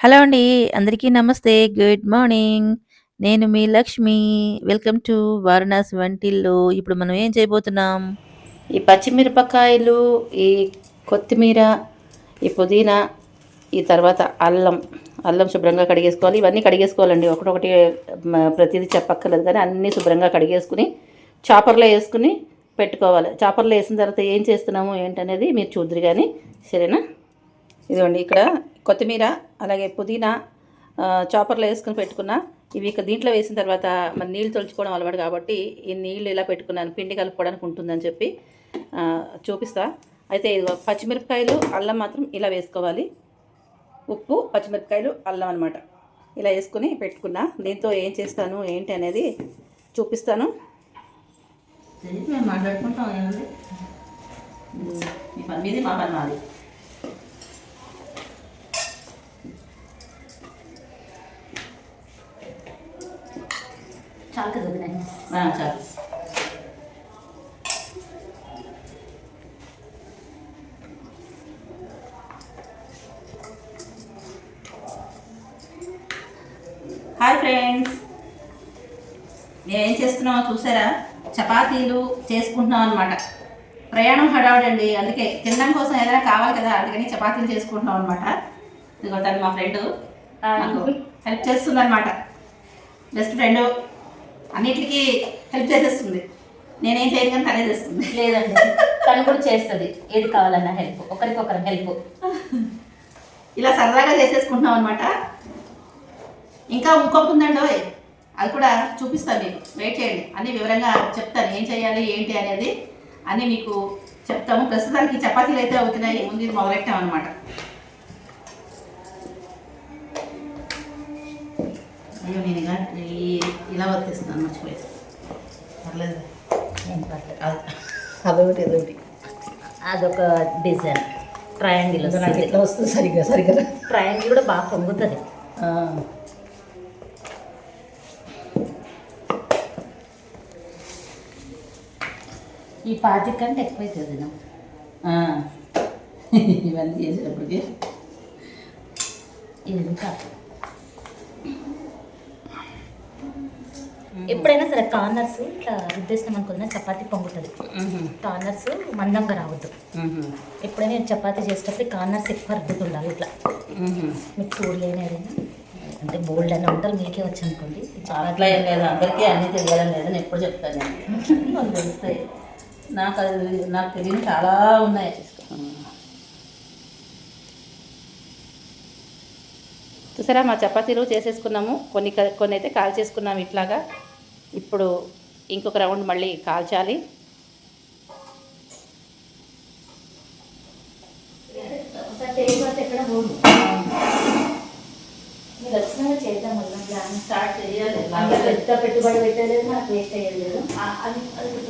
Hello అండి. అందరికీ నమస్తే. Good morning. నేను మీ లక్ష్మి. వెల్కమ్ టు వారణాసి వంటిల్లు. ఇప్పుడు మనం ఏం చేయబోతున్నాం? ఈ పచ్చిమిరపకాయలు, ఈ కొత్తిమీర, ఈ పుదీనా, ఈ తర్వాత అల్లం. అల్లం శుభ్రంగా కడిగేసుకోవాలి. ఇవన్నీ కడిగేసుకోవాలండి. ఒకటొకటి ప్రతిదీ చెప్పక్కర్లేదు కానీ అన్నీ శుభ్రంగా కడిగేసుకొని, చాపర్‌లో వేసుకుని పెట్టుకోవాలి. చాపర్‌లో వేసిన తర్వాత ఏం చేస్తున్నాము ఏంటనేది మీరు చూద్దురు కానీ సరేనా? ఇదిగోండి ఇక్కడ కొత్తిమీర, అలాగే పుదీనా చాపర్‌లో ఏసుకొని పెట్టుకున్నా. ఇవి ఇక దీంట్లో వేసిన తర్వాత మరి నీళ్ళు తొలుచుకోవడం అలవాటు కాబట్టి, ఈ నీళ్ళు ఇలా పెట్టుకున్నాను. పిండి కలుపుకోవడానికి ఉంటుందని చెప్పి చూపిస్తా. అయితే ఇదిగో పచ్చిమిరపకాయలు, అల్లం మాత్రం ఇలా వేసుకోవాలి. ఉప్పు, పచ్చిమిరపకాయలు, అల్లం అనమాట. ఇలా ఏసుకొని పెట్టుకున్నా. దీంతో ఏం చేస్తాను, ఏంటి అనేది చూపిస్తాను. మాట్లాడుకుంటాం ఏముంది మీ పని మీది మా పని మాది చాలు కదా చాలు. Hi friends. మేము ఏం చేస్తున్నామో చూసారా? చపాతీలు చేసుకుంటున్నాం అనమాట ప్రయాణం హడావుడండి అందుకే తినడం కోసం ఏదైనా కావాలి కదా అందుకని చపాతీలు చేసుకుంటున్నాం అనమాట ఇదిగో తను మా ఫ్రెండ్. నాకు హెల్ప్ చేస్తుంది అనమాట బెస్ట్ ఫ్రెండ్. అన్నిటికీ హెల్ప్ చేసేస్తుంది. నేనేం చేయను కానీ తనే చేస్తుంది. లేదండి. తను కూడా చేస్తుంది. ఏది కావాలన్నా హెల్ప్ ఒకరికొకరు హెల్ప్ ఇలా సరదాగా చేసేసుకుంటున్నాం అనమాట ఇంకా ఇంకొక ఉందండి. అది కూడా చూపిస్తాను మీకు. వెయిట్ చేయండి. అన్ని వివరంగా చెప్తాను. ఏం చేయాలి ఏంటి అనేది అన్నీ మీకు చెప్తాము. ప్రస్తుతానికి చపాతీలు అయితే అవుతున్నాయి. ముందు మొదలెట్టాం అనమాట అయ్యో నేను ఇలా వర్తిస్తున్నాను మర్చిపోయి పర్లేదు. ఏం పర్లేదు. అదొకటి అదొక డిజైన్. ట్రయాంగిల్ నాకు ఇట్లా వస్తుంది సరిగ్గా సరిగ్గా. ట్రయాంగిల్ కూడా బాగా పొంగుతుంది. ఈ పాతి కంటే ఎక్కువ అవుతుంది నా ఆ. ఇవన్నీ చేసేటప్పటికి. ఇది ఇంకా ఎప్పుడైనా సరే కార్నర్స్ ఇట్లా రుద్దేసినాం అనుకున్నా చపాతీ పొంగుతుంది. కార్నర్స్ మందంగా రావద్దు. ఎప్పుడైనా చపాతీ చేసేటప్పుడు కార్నర్స్ ఎక్కువ రుద్దుతుండాలి ఇట్లా. మీకు చూడలేని ఏదైనా? అంటే బోల్డ్ అని ఉంటారు మీకే వచ్చి అనుకోండి. అట్లా ఏం లేదు అందరికీ అన్నీ తెలియాలని లేదని ఎప్పుడు చెప్తాను నేను. నాకు తెలుస్తాయి. నాకు అది నాకు తెలియని చాలా ఉన్నాయి. చూసారా మా చపాతీలు చేసేసుకున్నాము. కొన్ని కొన్ని అయితే కాల్ చేసుకున్నాము ఇట్లాగా. ఇప్పుడు ఇంకొక రౌండ్ మళ్ళీ కాల్చాలి. పెద్ద పెట్టుబడి పెట్టలేదు నాకు వేస్ట్ అయ్యలేదు అది అది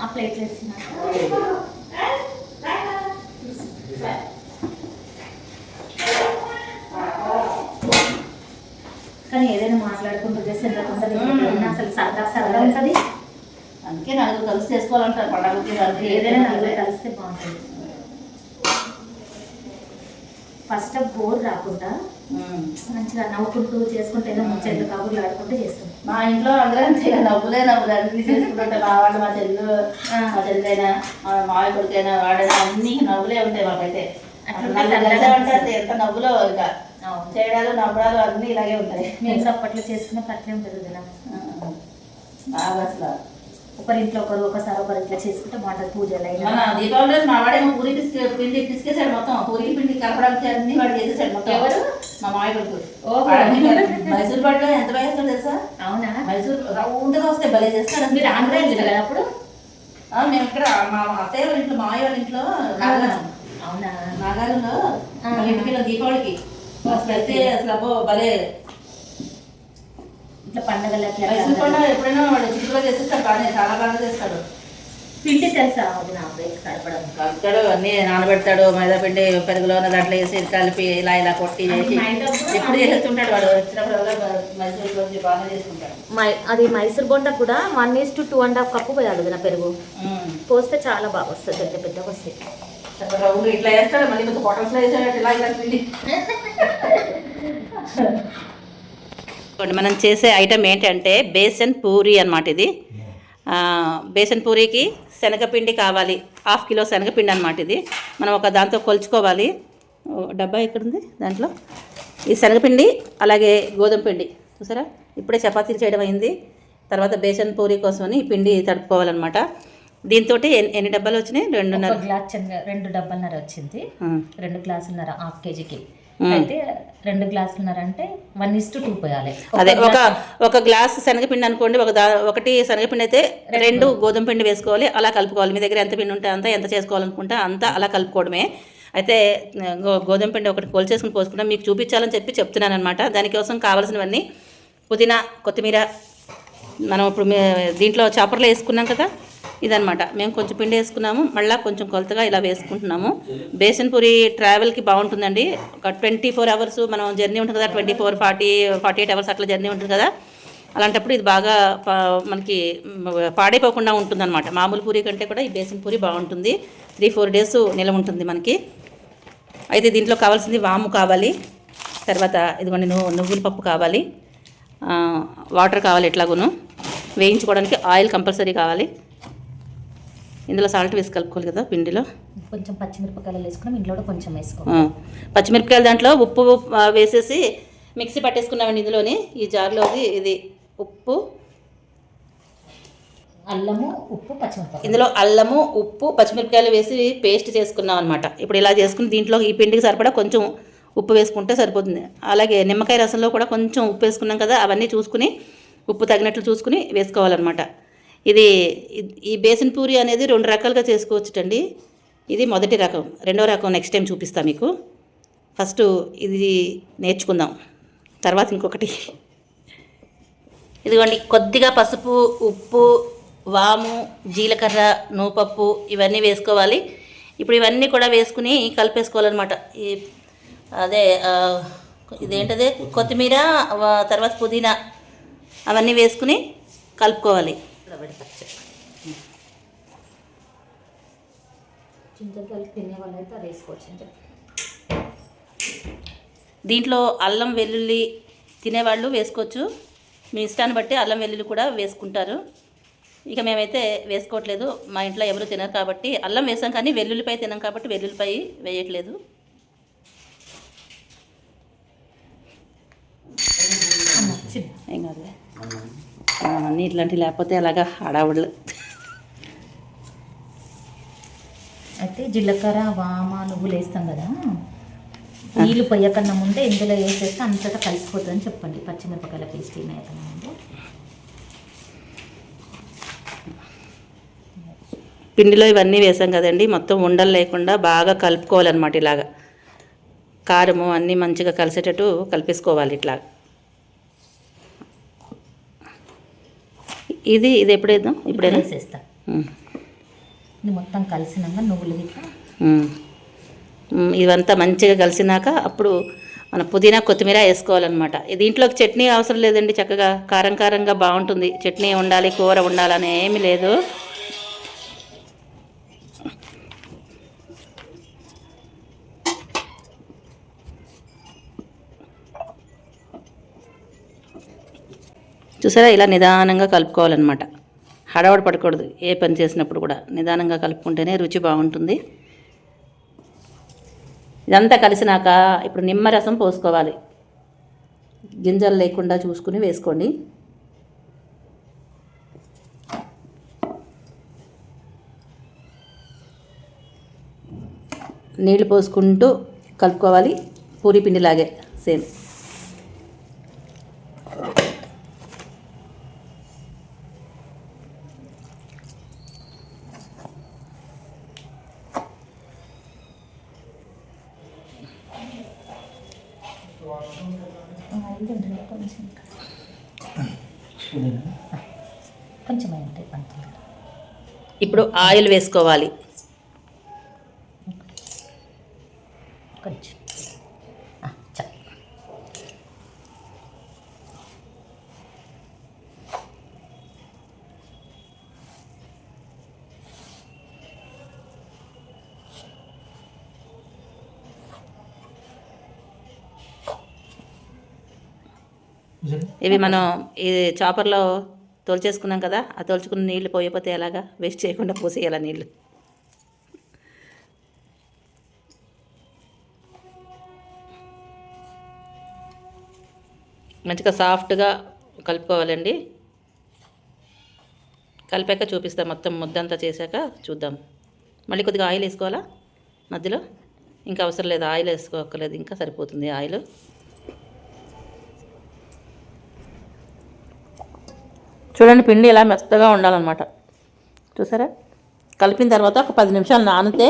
ఆ ప్లేట్ వేస్తున్నా కానీ ఏదైనా మాట్లాడుకుంటూ చేస్తే ఎంత అయిపోతుంది. అసలు సరదా సరదా ఉంటుంది. అందుకే నలుగురు కలిసి చేసుకోవాలంటారు పండగకి దానికి. ఏదైనా నలుగురు కలిస్తే బాగుంటుంది. ఫస్ట్ బోర్ రాకుండా. మంచిగా నవ్వుకుంటూ చేసుకుంటే ఏదో ముచ్చట్లు కబుర్లు ఆడుకుంటూ చేస్తాం. మా ఇంట్లో అందరూ అంతే కదా, నవ్వులే నవ్వులే. అన్ని చేసుకుంటుంటే మా వాళ్ళు మా చెల్లు మా చెల్లైనా మా మావయ్య కొడుకైనా వాడైనా అన్ని నవ్వులే ఉంటాయి మాకైతే. అట్లా నవ్వులో ఇంకా. చేయడాలు నవ్వడాలు అన్నీ ఇలాగే ఉంటాయి. మేము అప్పట్లో చేసుకున్న అట్లే ఉంటుంది బాగా అసలు ఒకరింట్లో ఒకరు ఒకసారి ఒకరు ఇట్లా చేసుకుంటే బాగుంటుంది పూజలు అయినా మన దీపావళి రోజు మా వాడేమో పూరి పిసికి పిండి పిసికేసాడు మొత్తం. పూరి పిండి కలపడానికి అన్ని వాడు చేసేసాడు మొత్తం. ఎవరు? మా మావయ్య కొడుకు. వాడన్నీ మైసూర్ బట్టలో ఎంత చేస్తాడు తెలుసా? అవునా? మైసూర్ రౌండ్గా వస్తాయి భలే అసలు. మీరు ఆంధ్ర కదా అప్పుడు? మేము ఇక్కడ మా అత్తయ్య వాళ్ళ ఇంట్లో మావయ్య వాళ్ళ ఇంట్లో నాగారం. అవునా? నాగారంలో ఇంటికి దీపావళికి. అయితే అసలు అబ్బో భలే. ఇట్లా పండగలకి మైసూర్ అట్లా పండుగ ఎప్పుడైనా వాడు చిక్కులో చేసేస్తాడు బాగానే చాలా బాగా చేస్తాడు. పిండి తెలుసా అది నా బ్రేక్ కడపడం కలుపుతాడు అన్నీ నానబెడతాడు మైదా పిండి పెరుగులో ఉన్న దాంట్లో వేసి కలిపి ఇలా ఇలా కొట్టి చేసి ఎప్పుడు చేస్తుంటాడు వాడు. వచ్చినప్పుడు బాగా చేసుకుంటాడు. మై అది మైసూర్ బొండ కూడా one is to two and half cup పోయాలి నా పెరుగు. పోస్తే చాలా బాగా వస్తుంది పెద్ద పెద్దగా వస్తాయి రౌండ్ ఇట్లా వేస్తాడు మళ్ళీ కొంచెం హోటల్స్లో వేసాడు ఇలా ఇలా మనం చేసే ఐటమ్ ఏంటంటే బేసన్ పూరి అనమాట ఇది. బేసన్ పూరికి శనగపిండి కావాలి. హాఫ్ కిలో శనగపిండి అనమాట ఇది. మనం ఒక దాంతో కొలుచుకోవాలి. డబ్బా ఎక్కడుంది దాంట్లో? ఈ శనగపిండి అలాగే గోధుమ పిండి. చూసారా? ఇప్పుడే చపాతీలు చేయడం అయింది. తర్వాత బేసన్ పూరి కోసమని ఈ పిండి తడుపుకోవాలన్నమాట. దీంతో ఎన్ని డబ్బాలు వచ్చినాయి? రెండున్నర. గ్లాస్ రెండు డబ్బాలన్నర వచ్చింది. రెండు గ్లాసులన్నర హాఫ్ కేజీకి. అయితే రెండు గ్లాసులన్నర అంటే వన్ ఇస్ టు టూ పోయాలి. అదే ఒక ఒక గ్లాస్ శనగపిండి అనుకోండి ఒక దా ఒకటి శనగపిండి అయితే రెండు. గోధుమ పిండి వేసుకోవాలి అలా కలుపుకోవాలి. మీ దగ్గర ఎంత పిండి ఉంటే అంత ఎంత చేసుకోవాలనుకుంటే అంత అలా కలుపుకోవడమే. అయితే గోధుమ పిండి ఒకటి కొలిచేసుకుని పోసుకుంటాం మీకు చూపించాలని చెప్పి చెప్తున్నాను అనమాట దానికోసం కావాల్సినవన్నీ పుదీనా కొత్తిమీర మనం ఇప్పుడు దీంట్లో చాపర్లో వేసుకున్నాం కదా? ఇదనమాట మేము కొంచెం పిండి వేసుకున్నాము మళ్ళీ కొంచెం కొలతగా ఇలా వేసుకుంటున్నాము. బేసన్ పూరి ట్రావెల్కి బాగుంటుందండి. ఒక ట్వంటీ ఫోర్ అవర్స్ మనం జర్నీ ఉంటుంది కదా twenty four forty forty eight hours అట్లా జర్నీ ఉంటుంది కదా. అలాంటప్పుడు ఇది బాగా పా- మనకి పాడైపోకుండా పాడైపోకుండా ఉంటుందన్నమాట. మామూలు పూరి కంటే కూడా ఈ బేసన్ పూరి బాగుంటుంది. త్రీ ఫోర్ డేస్ నిలవ ఉంటుంది మనకి. అయితే దీంట్లో కావాల్సింది వాము కావాలి. తర్వాత ఇదిగోండి నువ్వు నువ్వుల పప్పు కావాలి. వాటర్ కావాలి ఎట్లాగును. వేయించుకోవడానికి ఆయిల్ కంపల్సరీ కావాలి. ఇందులో సాల్ట్ వేసి కలుపుకోవాలి కదా పిండిలో? కొంచెం పచ్చిమిరపకాయలు వేసుకున్నాం ఇంట్లో కూడా కొంచెం వేసుకో ఆ, పచ్చిమిరపకాయలు దాంట్లో ఉప్పు వేసేసి మిక్సీ పట్టేసుకున్నామండి ఇందులోని. ఈ జార్లోది ఇది ఉప్పు. అల్లము ఉప్పు పచ్చిమిరపకాయలు. ఇందులో అల్లము ఉప్పు పచ్చిమిరపకాయలు వేసి పేస్ట్ చేసుకున్నాం అనమాట ఇప్పుడు ఇలా చేసుకుని దీంట్లో ఈ పిండికి సరిపడా కొంచెం ఉప్పు వేసుకుంటే సరిపోతుంది. అలాగే నిమ్మకాయ రసంలో కూడా కొంచెం ఉప్పు వేసుకున్నాం కదా అవన్నీ చూసుకుని ఉప్పు తగినట్లు చూసుకుని వేసుకోవాలన్నమాట. ఇది ఈ బేసన్ పూరి అనేది రెండు రకాలుగా చేసుకోవచ్చుటండి. ఇది మొదటి రకం. రెండో రకం నెక్స్ట్ టైం చూపిస్తాను మీకు. ఫస్ట్ ఇది నేర్చుకుందాం. తర్వాత ఇంకొకటి. ఇదిగోండి కొద్దిగా పసుపు ఉప్పు వాము జీలకర్ర నూపప్పు ఇవన్నీ వేసుకోవాలి. ఇప్పుడు ఇవన్నీ కూడా వేసుకుని కలిపేసుకోవాలన్నమాట. ఈ అదే ఇదేంటది? కొత్తిమీర తర్వాత పుదీనా అవన్నీ వేసుకుని కలుపుకోవాలి. అయితే అది వేసుకోవచ్చు అని చెప్పి దీంట్లో అల్లం వెల్లుల్లి తినేవాళ్ళు వేసుకోవచ్చు. మీ ఇష్టాన్ని బట్టి అల్లం వెల్లుల్లి కూడా వేసుకుంటారు. ఇక మేమైతే వేసుకోవట్లేదు. మా ఇంట్లో ఎవరు తినరు కాబట్టి అల్లం వేసాం కానీ వెల్లుల్లిపాయ తినాం కాబట్టి వెల్లుల్లిపాయ వేయట్లేదు. ఏం కాదులే. ఆ, అన్నీ ఇట్లాంటివి లేకపోతే అలాగా హడావుళ్ళు అయితే జీలకర్ర వామ నువ్వులు వేస్తాం కదా. నీళ్ళు పొయ్యకన్నా ముందే ఇందులో వేసేస్తే అంతటా కలిసిపోతుందని చెప్పండి. పచ్చిమిరపకాయల పేస్ట్ ముందు. పిండిలో ఇవన్నీ వేసాం కదండి. మొత్తం ఉండలు లేకుండా బాగా కలుపుకోవాలన్నమాట ఇలాగా. కారము అన్నీ మంచిగా కలిసేటట్టు కలిపేసుకోవాలి ఇట్లా ఇది ఇది ఎప్పుడు వేద్దాం? ఇప్పుడు వేసేస్తా. ఇది మొత్తం కలిసినాక నువ్వులు ఇవంతా మంచిగా కలిసినాక అప్పుడు మన పుదీనా కొత్తిమీర వేసుకోవాలన్నమాట. దీంట్లోకి చట్నీ అవసరం లేదండి చక్కగా కారం కారంగా బాగుంటుంది. చట్నీ ఉండాలి కూర ఉండాలని ఏమీ లేదు. చూసారా? ఇలా నిదానంగా కలుపుకోవాలన్నమాట. హడావడి పడకూడదు. ఏ పని చేసినప్పుడు కూడా నిదానంగా కలుపుకుంటేనే రుచి బాగుంటుంది. ఇదంతా కలిసినాక ఇప్పుడు నిమ్మరసం పోసుకోవాలి. గింజలు లేకుండా చూసుకుని వేసుకోండి. నీళ్ళు పోసుకుంటూ కలుపుకోవాలి. పూరి పిండిలాగే సేమ్ ఇదండి కొంచెం కొంచెం ఉంటాయి పంతులు ఇప్పుడు ఆయిల్ వేసుకోవాలి. కొంచెం ఇవి మనం ఈ చాపర్లో తోల్చేసుకున్నాం కదా ఆ తోల్చుకున్న నీళ్ళు పోయిపోతే ఎలాగా? వేస్ట్ చేయకుండా పోసేయాలా నీళ్ళు మంచిగా సాఫ్ట్గా కలుపుకోవాలండి. కలిపాక చూపిస్తాం మొత్తం ముద్దంతా చేశాక చూద్దాం. మళ్ళీ కొద్దిగా ఆయిల్ వేసుకోవాలా? మధ్యలో? ఇంకా అవసరం లేదు ఆయిల్ వేసుకోక్కర్లేదు ఇంకా సరిపోతుంది ఆయిల్. చూడండి పిండి ఇలా మెత్తగా ఉండాలన్నమాట. చూసారా? కలిపిన తర్వాత ఒక పది నిమిషాలు నానితే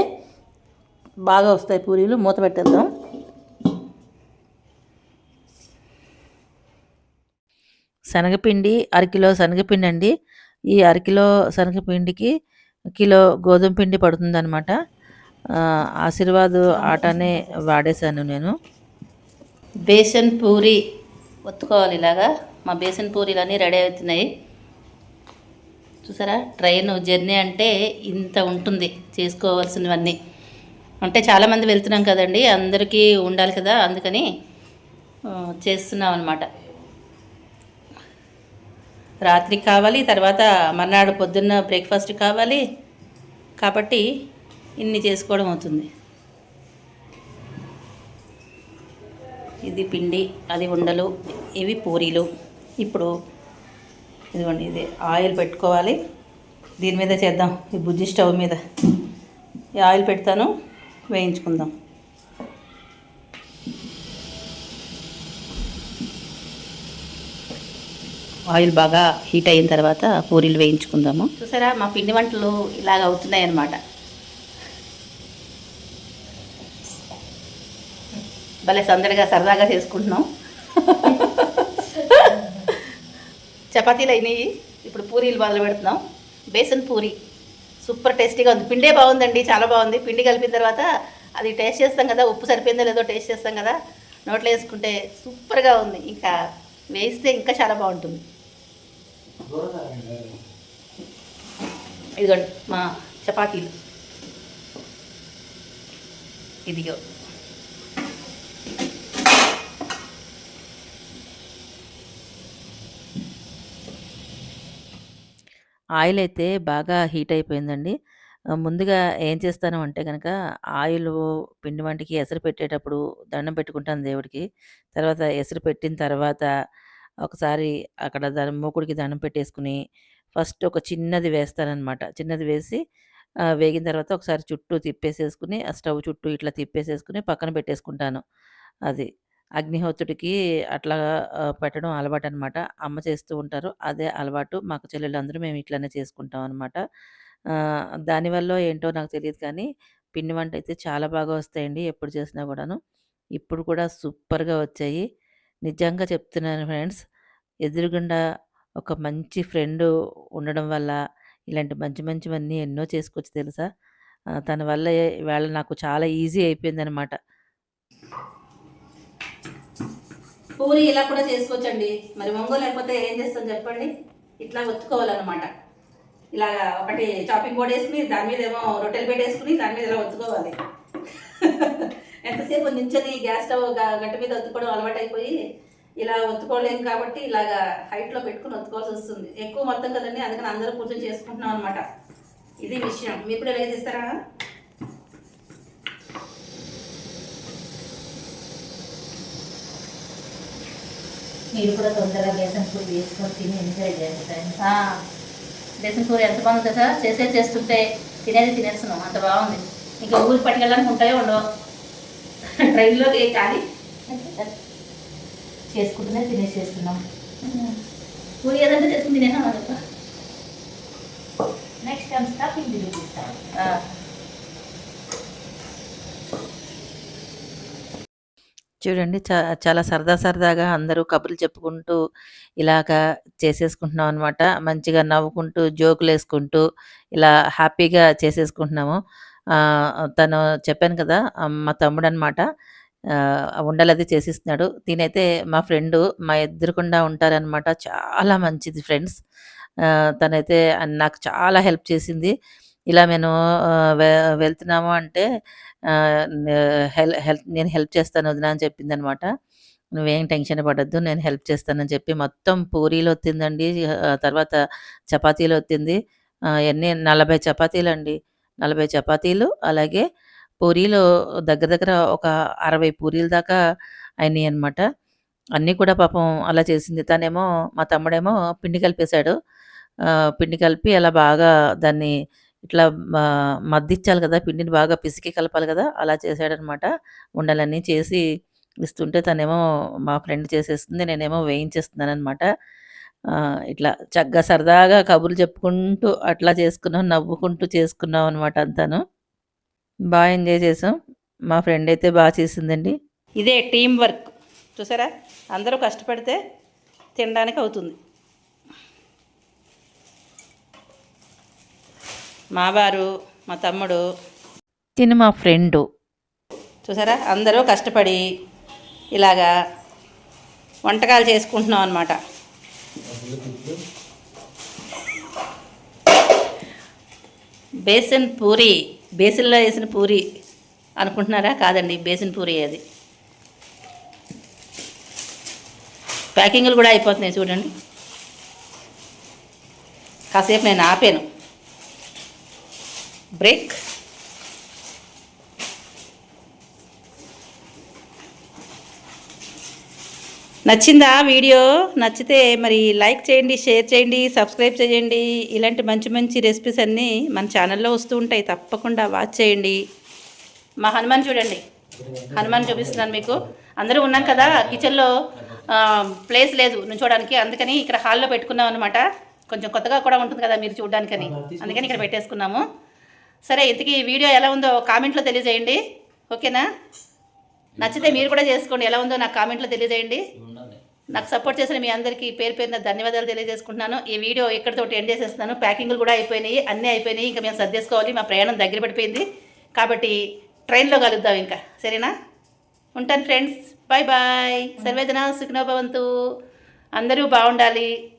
బాగా వస్తాయి పూరీలు. మూత పెట్టేద్దాం. శనగపిండి అరకిలో శనగపిండి అండి. ఈ అరకిలో శనగపిండికి కిలో గోధుమ పిండి పడుతుందన్నమాట. ఆశీర్వాద్ ఆటనే వాడేశాను నేను. బేసన్ పూరి ఒత్తుకోవాలి ఇలాగా. మా బేసన్ పూరీలన్నీ రెడీ అవుతున్నాయి. చూసారా? ట్రైన్ జర్నీ అంటే ఇంత ఉంటుంది చేసుకోవాల్సినవన్నీ. అంటే చాలామంది వెళ్తున్నాం కదండి అందరికీ ఉండాలి కదా అందుకని చేస్తున్నాం అనమాట రాత్రి కావాలి తర్వాత మర్నాడు పొద్దున్న బ్రేక్ఫాస్ట్ కావాలి కాబట్టి ఇన్ని చేసుకోవడం అవుతుంది. ఇది పిండి అది ఉండలు ఇవి పూరీలు. ఇప్పుడు ఇదిగోండి ఇది ఆయిల్ పెట్టుకోవాలి. దీని మీద చేద్దాం ఈ బుజ్జి స్టవ్ మీద. ఈ ఆయిల్ పెడతాను వేయించుకుందాం. ఆయిల్ బాగా హీట్ అయిన తర్వాత పూరీలు వేయించుకుందాము. చూసారా మా పిండి వంటలు ఇలాగ అవుతున్నాయి అన్నమాట భలే సందడిగా సరదాగా చేసుకుంటున్నాం. చపాతీలు అయినాయి. ఇప్పుడు పూరీలు మొదలు పెడుతున్నాం. బేసన్ పూరి. సూపర్ టేస్టీగా ఉంది. పిండే బాగుందండి. చాలా బాగుంది. పిండి కలిపిన తర్వాత అది టేస్ట్ చేస్తాం కదా. ఉప్పు సరిపోయిందో లేదో టేస్ట్ చేస్తాం కదా. నోట్లో వేసుకుంటే సూపర్గా ఉంది. ఇంకా వేయిస్తే ఇంకా చాలా బాగుంటుంది. ఇదిగోండి మా చపాతీలు. ఇదిగో. ఆయిల్ అయితే బాగా హీట్ అయిపోయిందండి. ముందుగా ఏం చేస్తాను అంటే కనుక ఆయిల్ పిండి వంటికి ఎసరు పెట్టేటప్పుడు దండం పెట్టుకుంటాను దేవుడికి. తర్వాత ఎసరు పెట్టిన తర్వాత ఒకసారి అక్కడ దాని మూకుడికి దండం పెట్టేసుకుని ఫస్ట్ ఒక చిన్నది వేస్తానన్నమాట. చిన్నది వేసి వేగిన తర్వాత ఒకసారి చుట్టూ తిప్పేసేసుకుని ఆ స్టవ్ చుట్టూ ఇట్లా తిప్పేసేసుకుని పక్కన పెట్టేసుకుంటాను. అది. అగ్నిహోత్రుడికి అట్లా పెట్టడం అలవాటు అనమాట అమ్మ చేస్తూ ఉంటారు. అదే అలవాటు మాకు చెల్లెళ్ళందరూ మేము ఇట్లానే చేసుకుంటాం అనమాట. దానివల్ల ఏంటో నాకు తెలియదు కానీ పిండి వంట అయితే చాలా బాగా వస్తాయండి ఎప్పుడు చేసినా కూడాను. ఇప్పుడు కూడా సూపర్గా వచ్చాయి. నిజంగా చెప్తున్నాను ఫ్రెండ్స్ ఎదురుగుండా ఒక మంచి ఫ్రెండ్ ఉండడం వల్ల ఇలాంటి మంచి మంచివన్నీ ఎన్నో చేసుకోవచ్చు తెలుసా? తన వల్ల ఇవాళ నాకు చాలా ఈజీ అయిపోయిందనమాట. పూరి ఇలా కూడా చేసుకోవచ్చండి. మరి వంగో లేకపోతే ఏం చేస్తాం చెప్పండి? ఇట్లా ఒత్తుకోవాలన్నమాట. ఇలాగా ఒకటి చాపింగ్ బోర్డ్ వేసుకుని దాని మీద ఏమో రొట్టెలు పెట్టేసుకుని దాని మీద ఇలా ఒత్తుకోవాలి. ఎంతసేపు నించొని గ్యాస్ స్టవ్ గట్టి మీద ఒత్తుకోవడం అలవాటైపోయి ఇలా ఒత్తుకోలేము కాబట్టి ఇలాగా హైట్లో పెట్టుకుని ఒత్తుకోవాల్సి వస్తుంది. ఎక్కువ మొత్తం కదండి అందుకని అందరూ కూర్చొని చేసుకుంటున్నాం అనమాట ఇది విషయం. మీరు కూడా ఇలాగే చేస్తారా? మీరు కూడా తొందరగా బేసన్ పూరి వేసుకొని తిని ఎంజాయ్ ఫ్రెండ్స్ బేసన్ కూర ఎంత బాగుంది కదా చేసేది చేస్తుంటే తినేది తినేస్తున్నాం. అంత బాగుంది. ఇంకా ఊరికి పట్టుకెళ్ళడానికి ఉంటాయో ఉండవు? ట్రైన్లోకి కానీ చేసుకుంటూనే తినేసేస్తున్నాం. పూరి ఏదంటే చేసుకుని తినేసాం నెక్స్ట్ టైం స్టఫింగ్ చూపిస్తాం చూడండి చా చాలా సరదా సరదాగా అందరూ కబుర్లు చెప్పుకుంటూ ఇలాగా చేసేసుకుంటున్నాం అనమాట. మంచిగా నవ్వుకుంటూ, జోకులు వేసుకుంటూ ఇలా హ్యాపీగా చేసేసుకుంటున్నాము. తను చెప్పాను కదా! మా తమ్ముడనమాట. అనమాట ఉండలది చేసిస్తున్నాడు. తినైతే మా ఫ్రెండు మా ఎదురుకుండా ఉంటారనమాట. చాలా మంచిది ఫ్రెండ్స్. తనైతే నాకు చాలా హెల్ప్ చేసింది. ఇలా మేము వె వెళ్తున్నాము అంటే హెల్ హెల్ప్ నేను హెల్ప్ చేస్తాను వదిన అని చెప్పిందనమాట. "నువ్వేం టెన్షన్ పడొద్దు. నేను హెల్ప్ చేస్తానని" చెప్పి మొత్తం పూరీలొత్తిందండి. వచ్చిందండి తర్వాత చపాతీలు వచ్చింది ఎన్ని 40 చపాతీలండి. 40 చపాతీలు అలాగే పూరీలు దగ్గర దగ్గర ఒక 60 పూరీల దాకా అయినియనమాట. అన్నీ కూడా పాపం అలా చేసింది. తనేమో మా తమ్ముడేమో పిండి కలిపేసాడు. పిండి కలిపి అలా బాగా దాన్ని ఇట్లా మద్దిచ్చాలి కదా! పిండిని బాగా పిసికి కలపాలి కదా! అలా చేశాడనమాట. ఉండలన్నీ చేసి ఇస్తుంటే తనేమో మా ఫ్రెండ్ చేసేస్తుంది. నేనేమో వేయించేస్తున్నాను అనమాట ఇట్లా చక్కగా సరదాగా కబుర్లు చెప్పుకుంటూ అట్లా చేసుకున్నాం. నవ్వుకుంటూ చేసుకున్నాం అనమాట అంతాను. బాగా ఎంజాయ్ చేసాం. మా ఫ్రెండ్ అయితే బాగా చేసిందండి. ఇదే టీం వర్క్ చూసారా అందరూ కష్టపడితే తినడానికి అవుతుంది మా వారు మా తమ్ముడు. తిను మా ఫ్రెండు. చూసారా? అందరూ కష్టపడి ఇలాగా వంటకాలు చేసుకుంటున్నాం అనమాట బేసిన్ పూరి బేసిన్లో వేసిన పూరి అనుకుంటున్నారా? కాదండి బేసిన్ పూరి అది. ప్యాకింగ్లు కూడా అయిపోతున్నాయి చూడండి. కాసేపు నేను ఆపాను. బ్రేక్. నచ్చిందా వీడియో? నచ్చితే మరి లైక్ చేయండి షేర్ చేయండి సబ్స్క్రైబ్ చేయండి. ఇలాంటి మంచి మంచి రెసిపీస్ అన్నీ మన ఛానల్లో వస్తూ ఉంటాయి. తప్పకుండా వాచ్ చేయండి. మా హనుమాన్ చూడండి. హనుమాన్ చూపిస్తున్నాను మీకు. అందరూ ఉన్నాం కదా కిచెన్లో ప్లేస్ లేదు నుంచోడానికి అందుకని ఇక్కడ హాల్లో పెట్టుకున్నాం అనమాట కొంచెం కొత్తగా కూడా ఉంటుంది కదా మీరు చూడడానికని. అందుకని ఇక్కడ పెట్టేసుకున్నాము. సరే ఇంతకీ ఈ వీడియో ఎలా ఉందో కామెంట్లో తెలియజేయండి. ఓకేనా? నచ్చితే మీరు కూడా చేసుకోండి. ఎలా ఉందో నాకు కామెంట్లో తెలియజేయండి. నాకు సపోర్ట్ చేసిన మీ అందరికీ పేరు పేరున ధన్యవాదాలు తెలియజేసుకుంటున్నాను. ఈ వీడియో ఇక్కడితోటి ఎండ్ చేసేస్తున్నాను? ప్యాకింగ్లు కూడా అయిపోయినాయి అన్నీ అయిపోయినాయి. ఇంకా మేము సర్దేసుకోవాలి మా ప్రయాణం దగ్గర పడిపోయింది. కాబట్టి ట్రైన్లో కలుద్దాం ఇంకా. సరేనా? ఉంటాను ఫ్రెండ్స్. Bye bye. సర్వేదన సుఖనోభవంతు. అందరూ బాగుండాలి.